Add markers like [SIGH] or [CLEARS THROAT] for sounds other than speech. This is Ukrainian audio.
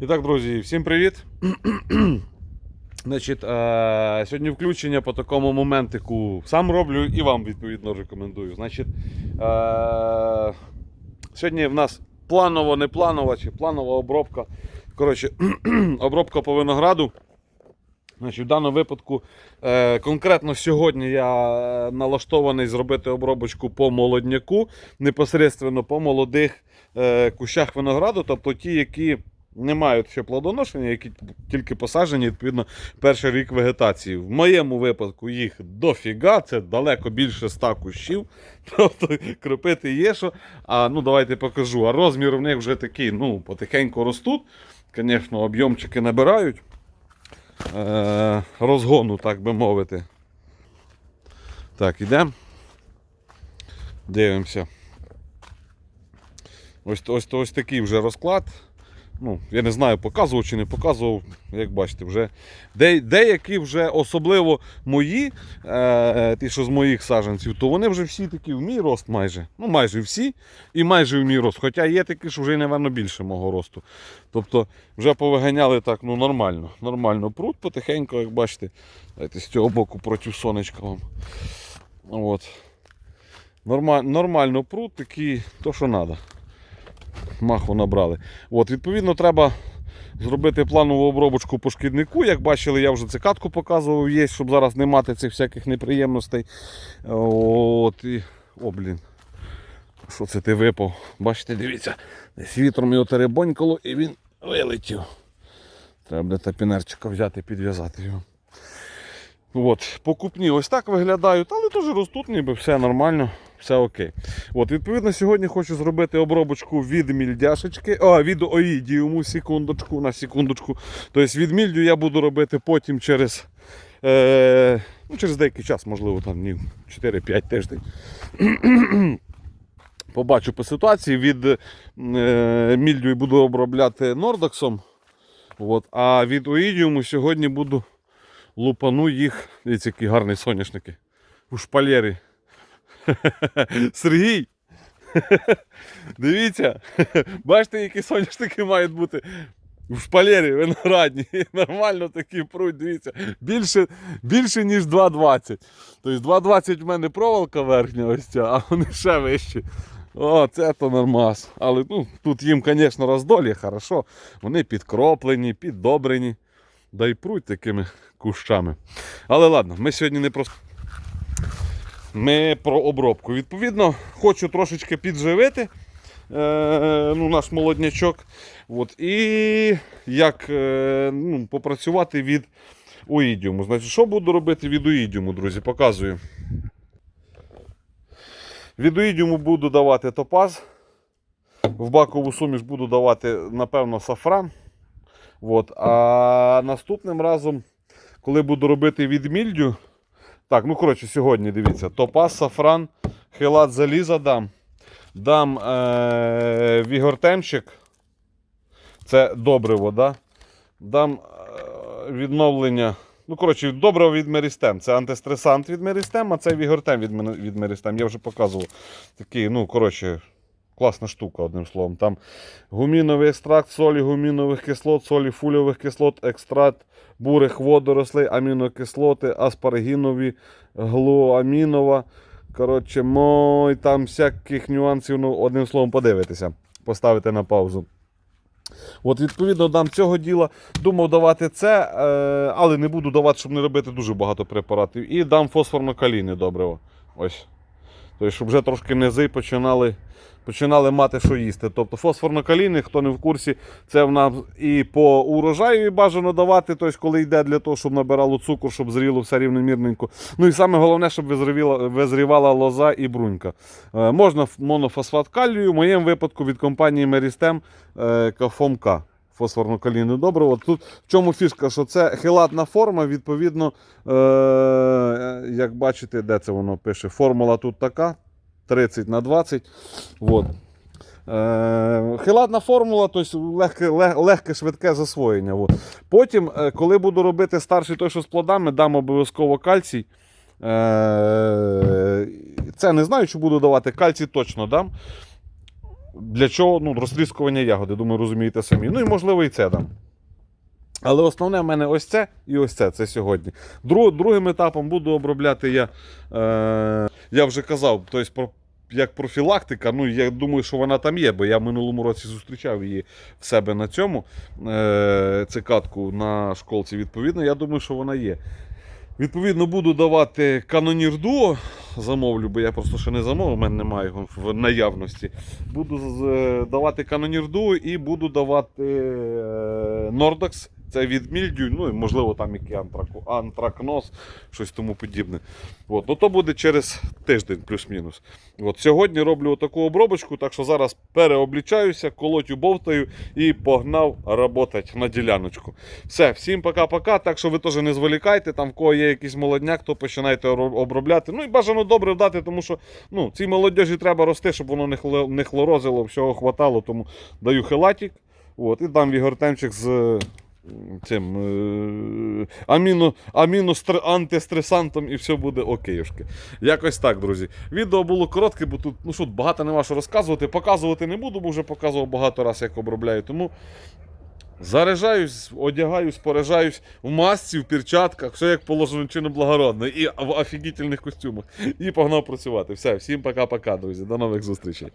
І так, друзі, всім привіт. [CLEARS THROAT] Значить, сьогодні включення по такому моментику сам роблю і вам відповідно рекомендую. Значить, е, сьогодні в нас планово, не планова чи планова обробка. Коротше, [CLEARS THROAT] обробка по винограду. Значить, в даному випадку е, конкретно сьогодні я е, налаштований зробити обробочку по молодняку, непосередньо по молодих е, кущах винограду, тобто ті, які не мають ще плодоношення, які тільки посаджені, відповідно, перший рік вегетації. В моєму випадку їх дофіга, це далеко більше 100 кущів. [LAUGHS] Тобто кропити є що. А ну давайте покажу. А розмір в них вже такий, ну, потихеньку ростуть. Звісно, об'ємчики набирають. Е, розгону, так би мовити. Так, ідемо. Дивимося. Ось, ось, ось такий вже розклад. Ну, я не знаю, показував чи не показував, як бачите, вже де, деякі вже, особливо мої, е, ті, що з моїх саджанців, то вони вже всі такі в мій рост майже. Ну, майже всі і майже в мій рост. Хоча є такі, що вже, напевно, більше мого росту. Тобто вже повиганяли так ну, нормально. Нормально прут потихеньку, як бачите. Давайте з цього боку проти сонечка вам. От. Норма, нормально прут, такий, то що треба маху набрали. От, Відповідно, треба зробити планову обробочку по шкіднику. Як бачили, я вже цикатку показував, є, щоб зараз не мати цих всяких неприємностей. От, і... О, блін. Що це ти випав? Бачите, дивіться, десь вітром його теребонькало і він вилетів. Треба буде тапінерчика взяти, підв'язати його. От, покупні ось так виглядають, але теж ростуть, ніби все нормально, все окей. От, відповідно, сьогодні хочу зробити обробочку від мільдяшечки, а, від оїдіуму, секундочку, на секундочку. Тобто від мільдю я буду робити потім через, е, ну, через деякий час, можливо, там днів 4-5 тиждень. [CLEARS THROAT] Побачу по ситуації. Від е, мільдю буду обробляти нордоксом. От, а від оїдіуму сьогодні буду лупану їх. Дивіться, які гарні соняшники. У шпалєрі. [LAUGHS] Сергій. [LAUGHS] Дивіться. [LAUGHS] Бачите, які соняшники мають бути в шпалєрі виноградні. Нормально такі пруть, дивіться. Більше, більше ніж 2,20. Тобто 2,20 в мене проволока верхня ось ця, а вони ще вищі. О, це то нормас. Але ну, тут їм, звісно, роздолі, хорошо. Вони підкроплені, піддобрені. Да й пруть такими кущами. Але ладно, ми сьогодні не про. Ми про обробку. Відповідно, хочу трошечки підживити е, ну, наш молоднячок. От, і як е, ну, попрацювати від оїдіуму. Значить, що буду робити від оїдіуму, друзі, показую. Від оїдіуму буду давати топаз. В бакову суміш буду давати, напевно, сафран. От. А наступним разом, коли буду робити від мільдю, так, ну коротше, сьогодні дивіться, топаз, сафран, хилат заліза дам. Дам е- вігортемчик. Це добриво, да? Дам е- відновлення. Ну, коротше, добриво від Мерістем. Це антистресант від Мерістем, а це вігортем від Мерістем. Я вже показував. Такий, ну, коротше, класна штука, одним словом. Там гуміновий екстракт солі, гумінових кислот, солі фульових кислот, екстракт бурих водорослей, амінокислоти, аспаргінові, глуамінова. Коротше, мой, там всяких нюансів, ну, одним словом, подивитися, поставити на паузу. От, відповідно, дам цього діла. Думав давати це, е, але не буду давати, щоб не робити дуже багато препаратів. І дам фосфорно-калійне добриво. Ось. Тобто, щоб вже трошки низи починали, починали мати що їсти. Тобто фосфорно-калійне, хто не в курсі, це в нас і по урожаю бажано давати, тобто, коли йде для того, щоб набирало цукор, щоб зріло все рівномірненько. Ну і саме головне, щоб визрівала, визрівала лоза і брунька. Е, можна монофосфат калію, в моєму випадку від компанії Мерістем е, Кафомка. Фосфорно-калійне добриво. Тут в чому фішка, що це хилатна форма, відповідно, е, як бачите, де це воно пише? Формула тут така: 30 на 20. От. Е, хилатна формула, тобто легке, легке швидке засвоєння. От. Потім, е, коли буду робити старший той, що з плодами, дам обов'язково кальцій. Е, це не знаю, чи буду давати. Кальцій точно дам. Для чого? Ну, розтріскування ягоди, думаю, розумієте самі. Ну і можливо і це дам. Але основне в мене ось це і ось це. Це сьогодні. Друг, другим етапом буду обробляти я. Е, я вже казав, тобто про. Як профілактика, ну я думаю, що вона там є, бо я в минулому році зустрічав її в себе на цьому е, цикатку на школці. Відповідно, я думаю, що вона є. Відповідно, буду давати канонір дуо. Замовлю, бо я просто ще не замовив, у мене немає його в наявності. Буду давати канонір дуо і буду давати е, Nordax. Це від мільдю, ну і можливо там який антрако, антракноз, щось тому подібне. От. Ну то буде через тиждень, плюс-мінус. От. Сьогодні роблю таку обробочку, так що зараз переоблічаюся, колотю бовтаю і погнав работать на діляночку. Все, всім пока-пока. Так що ви теж не зволікайте, там в кого є якийсь молодняк, то починайте обробляти. Ну і бажано добре вдати, тому що ну, цій молодежі треба рости, щоб воно не, хлорозило, всього хватало. Тому даю хелатік. От, і дам вігортемчик з цим е, аміно, аміностр, антистресантом, і все буде окейшки. Якось так, друзі. Відео було коротке, бо тут ну що, багато нема що розказувати. Показувати не буду, бо вже показував багато разів, як обробляю. Тому заряджаюсь, одягаюсь, поражаюсь в масці, в перчатках, все як положено чином благородно, і в офігітельних костюмах. І погнав працювати. Все, всім пока-пока, друзі. До нових зустрічей.